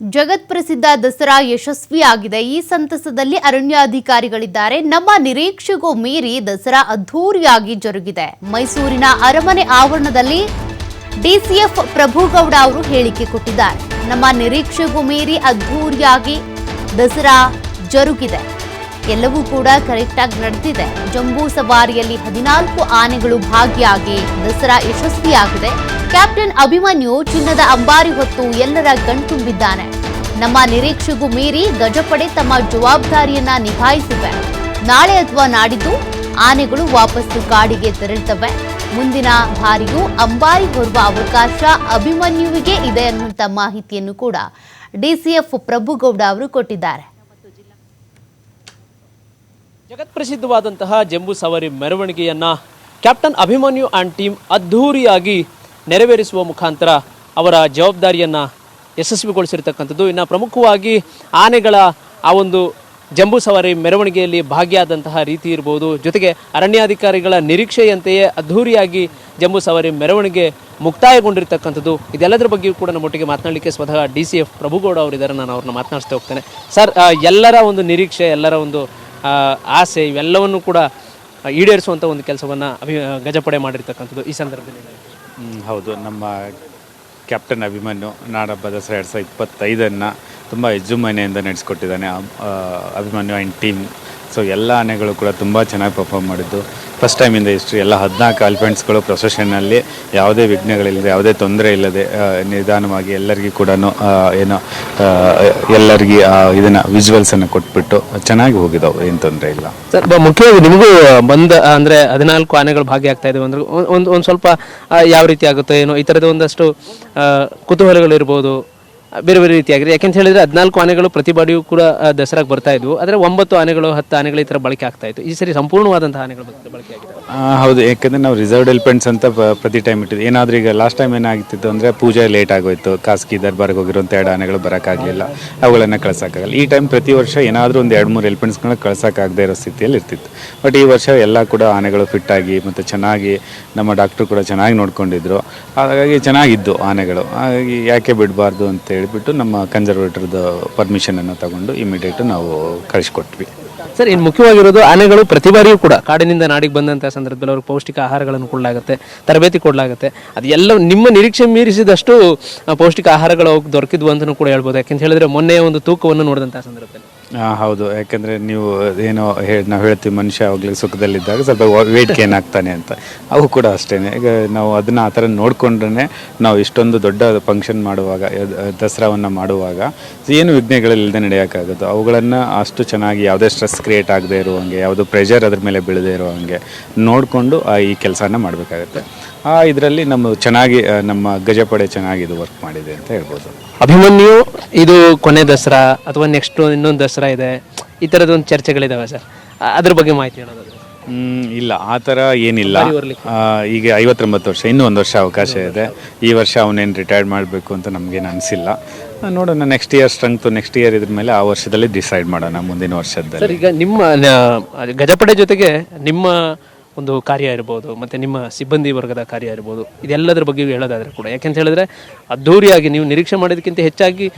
ಜಗತ್ ಪ್ರಸಿದ್ಧ ದಸರಾ ಯಶಸ್ವಿಯಾಗಿದೆ. ಈ ಸಂತಸದಲ್ಲಿ ಅರಣ್ಯಾಧಿಕಾರಿಗಳಿದ್ದಾರೆ. ನಮ್ಮ ನಿರೀಕ್ಷೆಗೂ ಮೀರಿ ದಸರಾ ಅದ್ಧೂರಿಯಾಗಿ ಜರುಗಿದೆ. ಮೈಸೂರಿನ ಅರಮನೆ ಆವರಣದಲ್ಲಿ ಡಿಸಿಎಫ್ ಪ್ರಭುಗೌಡ ಅವರು ಹೇಳಿಕೆ ಕೊಟ್ಟಿದ್ದಾರೆ. ನಮ್ಮ ನಿರೀಕ್ಷೆಗೂ ಮೀರಿ ಅದ್ಧೂರಿಯಾಗಿ ದಸರಾ ಜರುಗಿದೆ. ಎಲ್ಲವೂ ಕೂಡ ಕರೆಕ್ಟಾಗಿ ನಡೆದಿದೆ. ಜಂಬೂ ಸವಾರಿಯಲ್ಲಿ ಹದಿನಾಲ್ಕು ಆನೆಗಳು ಭಾಗಿಯಾಗಿ ದಸರಾ ಯಶಸ್ವಿಯಾಗಿದೆ. ಕ್ಯಾಪ್ಟನ್ ಅಭಿಮನ್ಯು ಚಿನ್ನದ ಅಂಬಾರಿ ಹೊತ್ತು ಎಲ್ಲರ ಕಣ್ತುಂಬಿದ್ದಾನೆ. ನಮ್ಮ ನಿರೀಕ್ಷೆಗೂ ಮೀರಿ ಗಜಪಡೆ ತಮ್ಮ ಜವಾಬ್ದಾರಿಯನ್ನ ನಿಭಾಯಿಸಿವೆ. ನಾಳೆ ಅಥವಾ ನಾಡಿದ್ದು ಆನೆಗಳು ವಾಪಸ್ಸು ಕಾಡಿಗೆ ತೆರಳುತ್ತವೆ ಮುಂದಿನ ಬಾರಿಯೂ ಅಂಬಾರಿ ಹೊರುವ ಅವಕಾಶ ಅಭಿಮನ್ಯುವಿಗೆ ಇದೆ ಅನ್ನುವಂಥ ಮಾಹಿತಿಯನ್ನು ಕೂಡ ಡಿಸಿಎಫ್ ಪ್ರಭುಗೌಡ ಅವರು ಕೊಟ್ಟಿದ್ದಾರೆ. ಜಗತ್ಪ್ರಸಿದ್ಧವಾದಂತಹ ಜಂಬೂ ಸವಾರಿ ಮೆರವಣಿಗೆಯನ್ನ ಕ್ಯಾಪ್ಟನ್ ಅಭಿಮನ್ಯು ಆ್ಯಂಡ್ ಟೀಮ್ ಅದ್ಧೂರಿಯಾಗಿ ನೆರವೇರಿಸುವ ಮುಖಾಂತರ ಅವರ ಜವಾಬ್ದಾರಿಯನ್ನು ಯಶಸ್ವಿಗೊಳಿಸಿರ್ತಕ್ಕಂಥದ್ದು. ಇನ್ನು ಪ್ರಮುಖವಾಗಿ ಆನೆಗಳ ಆ ಒಂದು ಜಂಬೂ ಸವಾರಿ ಮೆರವಣಿಗೆಯಲ್ಲಿ ಭಾಗಿಯಾದಂತಹ ರೀತಿ ಇರ್ಬೋದು. ಜೊತೆಗೆ ಅರಣ್ಯಾಧಿಕಾರಿಗಳ ನಿರೀಕ್ಷೆಯಂತೆಯೇ ಅದ್ಧೂರಿಯಾಗಿ ಜಂಬೂ ಸವಾರಿ ಮೆರವಣಿಗೆ ಮುಕ್ತಾಯಗೊಂಡಿರ್ತಕ್ಕಂಥದ್ದು. ಇದೆಲ್ಲದರ ಬಗ್ಗೆಯೂ ಕೂಡ ನಮ್ಮೊಟ್ಟಿಗೆ ಮಾತನಾಡಲಿಕ್ಕೆ ಸ್ವತಃ ಡಿ ಸಿ ಎಫ್ ಪ್ರಭುಗೌಡ ಅವರಿದ್ದಾರೆ ನಾನು ಅವ್ರನ್ನ ಮಾತನಾಡಿಸ್ತಾ ಹೋಗ್ತೇನೆ. ಸರ್ ಎಲ್ಲರ ಒಂದು ನಿರೀಕ್ಷೆ, ಎಲ್ಲರ ಒಂದು ಆಸೆ ಇವೆಲ್ಲವನ್ನು ಕೂಡ ಈಡೇರಿಸುವಂಥ ಒಂದು ಕೆಲಸವನ್ನು ಅಭಿ, ಗಜಪಡೆ ಮಾಡಿರ್ತಕ್ಕಂಥದ್ದು ಈ ಸಂದರ್ಭದಲ್ಲಿ. ಹೌದು. ನಮ್ಮ ಕ್ಯಾಪ್ಟನ್ ಅಭಿಮನ್ಯು ನಾಡಬ್ಬ ದಸರಾ ಎರಡು ಸಾವಿರದ ಇಪ್ಪತ್ತೈದನ್ನು ತುಂಬ ವಿಜೃಂಭಣೆಯಿಂದ ನಡೆಸ್ಕೊಟ್ಟಿದ್ದಾನೆ. Abhimanyu and team. ಸೊ ಎಲ್ಲ ಆನೆಗಳು ಕೂಡ ತುಂಬ ಚೆನ್ನಾಗಿ ಪರ್ಫಾರ್ಮ್ ಮಾಡಿದ್ದು. ಫಸ್ಟ್ ಟೈಮ್ ಇಂದ ಹಿಸ್ಟ್ರಿ ಎಲ್ಲ ಹದಿನಾಲ್ಕು ಆಲ್ಫೆಂಟ್ಸ್ಗಳು ಪ್ರೊಸೆಷನ್ನಲ್ಲಿ ಯಾವುದೇ ವಿಘ್ನಗಳಿಲ್ಲದೆ ಯಾವುದೇ ತೊಂದರೆ ಇಲ್ಲದೆ ನಿಧಾನವಾಗಿ ಎಲ್ಲರಿಗೂ ಕೂಡ ಏನೋ ಎಲ್ಲರಿಗೆ ಇದನ್ನು ವಿಜುವಲ್ಸನ್ನು ಕೊಟ್ಬಿಟ್ಟು ಚೆನ್ನಾಗಿ ಹೋಗಿದ್ದಾವೆ ಏನು ತೊಂದರೆ ಇಲ್ಲ. ಸರ್ ಮುಖ್ಯವಾಗಿ ನಿಮಗೂ ಬಂದ ಅಂದರೆ ಹದಿನಾಲ್ಕು ಆನೆಗಳು ಭಾಗಿಯಾಗ್ತಾ ಇದ್ದಾವೆ ಅಂದ್ರೆ ಒಂದ್- ಒಂದು ಸ್ವಲ್ಪ ಯಾವ ರೀತಿ ಆಗುತ್ತೆ ಏನೋ ಈ ಥರದ ಒಂದಷ್ಟು ಕುತೂಹಲಗಳು ಆ, ಬೇರೆ ಬೇರೆ ರೀತಿಯಾಗಿದೆ. ಯಾಕೆಂತ ಹೇಳಿದ್ರೆ ಹದಿನಾಲ್ಕು ಆನೆಗಳು ಪ್ರತಿ ಬಾಡಿಯೂ ಕೂಡ ದಸರಾಗೆ ಬರ್ತಾ ಇದ್ವು. ಆದರೆ ಒಂಬತ್ತು ಆನೆಗಳು, ಹತ್ತು ಆನೆಗಳು ಈ ಥರ ಬಳಕೆ ಆಗ್ತಾ ಇತ್ತು. ಈ ಸರಿ ಸಂಪೂರ್ಣವಾದಂತಹ ಆನೆಗಳು ಬಳಕೆ ಆಗಿದೆ. ಹೌದು, ಯಾಕಂದರೆ ನಾವು ರಿಸರ್ವ್ಡ್ ಎಲಿಫೆಂಟ್ಸ್ ಅಂತ ಪ್ರತಿ ಟೈಮ್ ಇಟ್ಟಿದ್ದು ಏನಾದರೂ ಈಗ ಲಾಸ್ಟ್ ಟೈಮ್ ಏನಾಗ್ತಿತ್ತು ಅಂದರೆ ಪೂಜೆ ಲೇಟ್ ಆಗೋಯ್ತು. ಖಾಸಗಿ ದರ್ಬಾರ್ಗೆ ಹೋಗಿರೋಂಥ ಎರಡು ಆನೆಗಳು ಬರೋಕ್ಕಾಗಲಿಲ್ಲ. ಅವುಗಳನ್ನು ಕಳ್ಸೋಕ್ಕಾಗಲ್ಲ. ಈ ಟೈಮ್ ಪ್ರತಿ ವರ್ಷ ಏನಾದರೂ ಒಂದು ಎರಡು ಮೂರು ಎಲಿಫೆಂಟ್ಸ್ಗಳನ್ನ ಕಳ್ಸೋಕ್ಕಾಗದೇ ಇರೋ ಸ್ಥಿತಿಯಲ್ಲಿ ಇರ್ತಿತ್ತು. ಬಟ್ ಈ ವರ್ಷ ಎಲ್ಲ ಕೂಡ ಆನೆಗಳು ಫಿಟ್ಟಾಗಿ ಮತ್ತು ಚೆನ್ನಾಗಿ ನಮ್ಮ ಡಾಕ್ಟ್ರು ಕೂಡ ಚೆನ್ನಾಗಿ ನೋಡ್ಕೊಂಡಿದ್ರು. ಹಾಗಾಗಿ ಚೆನ್ನಾಗಿದ್ದು ಆನೆಗಳು. ಹಾಗಾಗಿ ಯಾಕೆ ಬಿಡಬಾರ್ದು ಅಂತ ಹೇಳಿಬಿಟ್ಟು ನಮ್ಮ ಕನ್ಸರ್ವೇಟರ್ದು ಪರ್ಮಿಷನನ್ನು ತಗೊಂಡು ಇಮಿಡಿಯೇಟು ನಾವು ಕಳಿಸ್ಕೊಟ್ವಿ. ಸರ್, ಇನ್ನು ಮುಖ್ಯವಾಗಿರೋದು ಆನೆಗಳು ಪ್ರತಿ ಬಾರಿಯೂ ಕೂಡ ಕಾಡಿನಿಂದ ನಾಡಿಗೆ ಬಂದಂತಹ ಸಂದರ್ಭದಲ್ಲಿ ಅವ್ರಿಗೆ ಪೌಷ್ಟಿಕ ಆಹಾರಗಳನ್ನು ಕೊಡಲಾಗುತ್ತೆ, ತರಬೇತಿ ಕೊಡಲಾಗುತ್ತೆ. ಅದೆಲ್ಲ ನಿಮ್ಮ ನಿರೀಕ್ಷೆ ಮೀರಿಸಿದಷ್ಟು ಪೌಷ್ಟಿಕ ಆಹಾರಗಳು ಅವ್ರಿಗೆ ದೊರಕಿದ್ವು ಅಂತಲೂ ಕೂಡ ಹೇಳ್ಬೋದು. ಯಾಕೆಂತ ಹೇಳಿದ್ರೆ ಮೊನ್ನೆ ಒಂದು ತೂಕವನ್ನು ನೋಡಿದಂತಹ ಸಂದರ್ಭದಲ್ಲಿ. ಆ, ಹೌದು ಯಾಕಂದರೆ ನೀವು ಏನೋ ಹೇಳಿ ನಾವು ಹೇಳ್ತೀವಿ ಮನುಷ್ಯ ಅವಾಗಲೇ ಸುಖದಲ್ಲಿದ್ದಾಗ ಸ್ವಲ್ಪ ವೇಟ್ ಗೇನ್ ಆಗ್ತಾನೆ ಅಂತ. ಅವು ಕೂಡ ಅಷ್ಟೇ ಈಗ ನಾವು ಅದನ್ನು ಆ ಥರ ನೋಡಿಕೊಂಡ್ರೆ ನಾವು ಇಷ್ಟೊಂದು ದೊಡ್ಡ ಫಂಕ್ಷನ್ ಮಾಡುವಾಗ ದಸರಾವನ್ನು ಮಾಡುವಾಗ ಏನು ವಿಘ್ನಗಳಿಲ್ಲದೆ ನಡೆಯೋಕ್ಕಾಗುತ್ತೆ ಅವುಗಳನ್ನು ಅಷ್ಟು ಚೆನ್ನಾಗಿ ಯಾವುದೇ ಸ್ಟ್ರೆಸ್ ಕ್ರಿಯೇಟ್ ಆಗದೆ ಇರುವಂಗೆ ಯಾವುದೋ ಪ್ರೆಷರ್ ಅದ್ರ ಮೇಲೆ ಬೀಳದೇ ಇರುವಂಗೆ ನೋಡಿಕೊಂಡು ಈ ಕೆಲಸನ ಮಾಡಬೇಕಾಗತ್ತೆ. ಇದರಲ್ಲಿ ನಮ್ಮ ಚೆನ್ನಾಗಿ ನಮ್ಮ ಗಜಪಡೆ ಚೆನ್ನಾಗಿ ಇದು ವರ್ಕ್ ಮಾಡಿದೆ ಅಂತ ಹೇಳ್ಬೋದು. ಅಭಿಮನ್ಯು ಇದು ಕೊನೆ ದಸರಾ ಅಥವಾ ನೆಕ್ಸ್ಟ್ ಇನ್ನೊಂದು ದಸರಾ ಇದೆ ಈ ಥರದ ಒಂದು ಚರ್ಚೆಗಳಿದಾವೆ ಸರ್? ಆ- ಅದ್ರ ಬಗ್ಗೆ ಮಾಹಿತಿ ಇಲ್ಲ ಆ ಥರ ಏನಿಲ್ಲ. ಆ, ಈಗ ಐವತ್ತೊಂಬತ್ತು ವರ್ಷ ಇನ್ನೂ ಒಂದು ವರ್ಷ ಅವಕಾಶ ಇದೆ. ಈ ವರ್ಷ ಅವನೇನು ರಿಟೈರ್ಡ್ ಮಾಡಬೇಕು ಅಂತ ನಮಗೇನು ಅನಿಸಿಲ್ಲ. ನೋಡೋಣ next year strength next year ಇದ್ರ ಮೇಲೆ ಆ ವರ್ಷದಲ್ಲಿ ಡಿಸೈಡ್ ಮಾಡೋಣ ಮುಂದಿನ ವರ್ಷದಲ್ಲಿ. ಸರ್ ಈಗ ನಿಮ್ಮ ನ- ಗಜಪಡೆ ಜೊತೆಗೆ ನಿಮ್ಮ ಒಂದು ಕಾರ್ಯ ಇರ್ಬೋದು, ಮತ್ತು ನಿಮ್ಮ ಸಿಬ್ಬಂದಿ ವರ್ಗದ ಕಾರ್ಯ ಇರ್ಬೋದು, ಇದೆಲ್ಲದರ ಬಗ್ಗೆ ಹೇಳೋದಾದರೆ ಕೂಡ. ಯಾಕೆಂತ ಹೇಳಿದ್ರೆ ಅದ್ಧೂರಿಯಾಗಿ ನೀವು ನಿರೀಕ್ಷೆ ಮಾಡೋದಕ್ಕಿಂತ ಹೆಚ್ಚಾಗಿ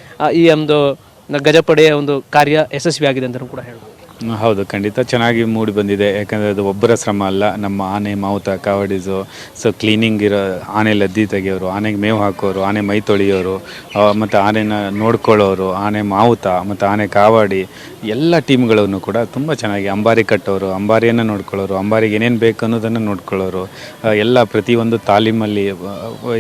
ಈ ಒಂದು ಗಜಪಡೆಯ ಒಂದು ಕಾರ್ಯ ಯಶಸ್ವಿಯಾಗಿದೆ ಅಂತಲೂ ಕೂಡ ಹೇಳ್ಬೋದು. ಹೌದು, ಖಂಡಿತ ಚೆನ್ನಾಗಿ ಮೂಡಿ ಬಂದಿದೆ. ಯಾಕಂದರೆ ಅದು ಒಬ್ಬರ ಶ್ರಮ ಅಲ್ಲ, ನಮ್ಮ ಆನೆ, ಮಾವುತ ಕಾವಡಿಸು ಸೊ ಕ್ಲೀನಿಂಗ್ ಇರೋ ಆನೆ ಲದ್ದಿ ತೆಗೆಯೋರು, ಆನೆಗೆ ಮೇವು ಹಾಕೋರು, ಆನೆ ಮೈ ತೊಳೆಯೋರು ಮತ್ತು ಆನೆನ ನೋಡ್ಕೊಳ್ಳೋರು, ಆನೆ ಮಾವುತ, ಮತ್ತು ಆನೆ ಕಾವಡಿ, ಎಲ್ಲ ಟೀಮ್ಗಳನ್ನು ಕೂಡ ತುಂಬ ಚೆನ್ನಾಗಿ ಅಂಬಾರಿ ಕಟ್ಟೋರು, ಅಂಬಾರಿಯನ್ನು ನೋಡ್ಕೊಳ್ಳೋರು, ಅಂಬಾರಿಗೆ ಏನೇನು ಬೇಕು ಅನ್ನೋದನ್ನು ನೋಡ್ಕೊಳ್ಳೋರು. ಎಲ್ಲ ಪ್ರತಿಯೊಂದು ತಾಲೀಮಲ್ಲಿ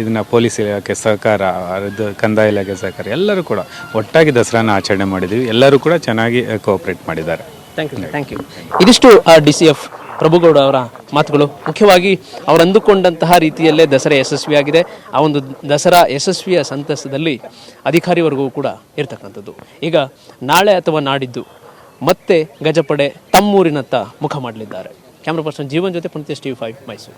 ಇದನ್ನು ಪೊಲೀಸ್ ಇಲಾಖೆ ಸಹಕಾರ ಅದು ಕಂದಾಯ ಇಲಾಖೆ ಸಹಕಾರ, ಎಲ್ಲರೂ ಕೂಡ ಒಟ್ಟಾಗಿ ದಸರಾನ ಆಚರಣೆ ಮಾಡಿದ್ದೀವಿ ಎಲ್ಲರೂ ಕೂಡ ಚೆನ್ನಾಗಿ ಕೋಆಪ್ರೇಟ್ ಮಾಡಿದ್ದಾರೆ. ಥ್ಯಾಂಕ್ ಯು ಥ್ಯಾಂಕ್ ಯು ಇದಿಷ್ಟು ಡಿ ಸಿ ಎಫ್ ಪ್ರಭುಗೌಡ ಅವರ ಮಾತುಗಳು. ಮುಖ್ಯವಾಗಿ, ಅವರು ಅಂದುಕೊಂಡಂತಹ ರೀತಿಯಲ್ಲೇ ದಸರಾ ಯಶಸ್ವಿಯಾಗಿದೆ. ಆ ಒಂದು ದಸರಾ ಯಶಸ್ವಿಯ ಸಂತಸದಲ್ಲಿ ಅಧಿಕಾರಿ ವರ್ಗವೂ ಕೂಡ ಇರತಕ್ಕಂಥದ್ದು. ಈಗ ನಾಳೆ ಅಥವಾ ನಾಡಿದ್ದು ಮತ್ತೆ ಗಜಪಡೆ ತಮ್ಮೂರಿನತ್ತ ಮುಖ ಮಾಡಲಿದ್ದಾರೆ. ಕ್ಯಾಮ್ರಾ ಪರ್ಸನ್ ಜೀವನ್ ಜೊತೆ ಪುಣ್ಯತೇಶ್ ಟಿವಿ ಫೈವ್ ಮೈಸೂರು